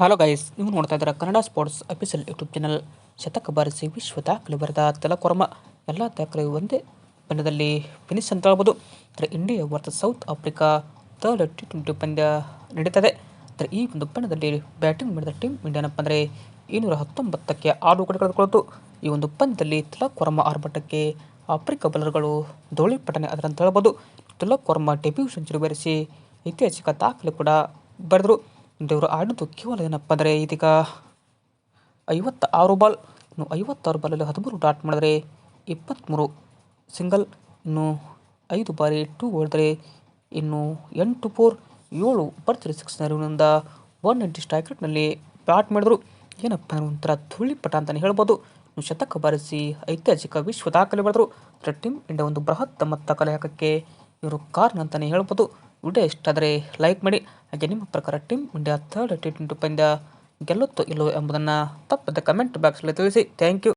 Hello guys ನೀವು ನೋಡ್ತಾ ಇದ್ದೀರಾ Kannada sports official YouTube channel ಶತಕ ಬಾರಿಸಿ ವಿಶ್ವ ದಾಖಲೆ ಬರೆದ ತಲಕೊರಮ. ಎಲ್ಲ ದಾಖಲೆ ಒಂದೇ ಪಂದ್ಯದಲ್ಲಿ ಫಿನಿಶ್ ಅಂತ ಹೇಳ್ಬೋದು. ಅಂದರೆ India ವರ್ತ South Africa third T twenty ಪಂದ್ಯ ನಡೀತದೆ. ಅಂದರೆ ಈ ಒಂದು ಪಂದ್ಯದಲ್ಲಿ ಬ್ಯಾಟಿಂಗ್ ಮಾಡಿದ ಟೀಮ್ ಇಂಡಿಯಾನಪ್ಪ ಅಂದರೆ ಇನ್ನೂರ ಹತ್ತೊಂಬತ್ತಕ್ಕೆ ಆರು ವಿಕೆಟ್ ಕಳೆದುಕೊಳ್ಳೋದು ಈ ಒಂದು ಪಂದ್ಯದಲ್ಲಿ ತಲಕೊರಮ ಆರ್ಭಟಕ್ಕೆ ಆಫ್ರಿಕಾ ಬೌಲರ್ಗಳು ಧೋಳಿ ಪಟನೆ ಅದರಂತ ಹೇಳ್ಬೋದು. ತಲಕೊರಮ ಡೆಬ್ಯೂ ಸೆಂಚುರಿ ಬೆರೆಸಿ ಐತಿಹಾಸಿಕ ದಾಖಲೆ ಕೂಡ ಬರೆದರು. ಇವರು ಆಡಿದ್ದು ಕೇವಲ ಏನಪ್ಪ ಅಂದರೆ ಇದೀಗ ಐವತ್ತ ಆರು ಬಾಲ್, ಇನ್ನು ಐವತ್ತಾರು ಬಾಲಲ್ಲಿ ಹದಿಮೂರು ಡಾಟ್ ಮಾಡಿದರೆ ಇಪ್ಪತ್ತ್ಮೂರು. ಸಿಂಗಲ್, ಇನ್ನು ಐದು ಬಾರಿ ಟೂ ಹೊಡೆದರೆ ಇನ್ನು ಎಂಟು ಫೋರ್, ಏಳು ಭರ್ಜರಿ ಸಿಕ್ಸ್ ನೆರವಿನಿಂದ ಒನ್ ನೈಂಟಿ ಸ್ಟ್ರೈಕ್ ರೇಟ್ನಲ್ಲಿ ಬ್ಯಾಟ್ ಮಾಡಿದ್ರು. ಏನಪ್ಪ ಅಂದ್ರೆ ಒಂಥರ ಧೂಳಿಪಟ ಅಂತಲೇ ಹೇಳ್ಬೋದು. ಇನ್ನು ಶತಕ ಬಾರಿಸಿ ಐತಿಹಾಸಿಕ ವಿಶ್ವ ದಾಖಲೆ ಅಂದರೆ ಟೀಮ್ ಇಂಡಿಯಾ ಒಂದು ಬೃಹತ್ ಮೊತ್ತ ಕಲೆ ಹಾಕೋಕ್ಕೆ ಇವರು ಕಾರಣ ಅಂತಲೇ ಹೇಳ್ಬೋದು. ವಿಡಿಯೋ ಇಷ್ಟ ಆದರೆ ಲೈಕ್ ಮಾಡಿ. ಹಾಗೆ ನಿಮ್ಮ ಪ್ರಕಾರ team India third T twenty ಪಂದ್ಯ ಗೆಲ್ಲುತ್ತೋ ಇಲ್ಲವೋ ಎಂಬುದನ್ನು ತಪ್ಪದೆ ಕಮೆಂಟ್ ಬಾಕ್ಸಲ್ಲಿ ತಿಳಿಸಿ. Thank you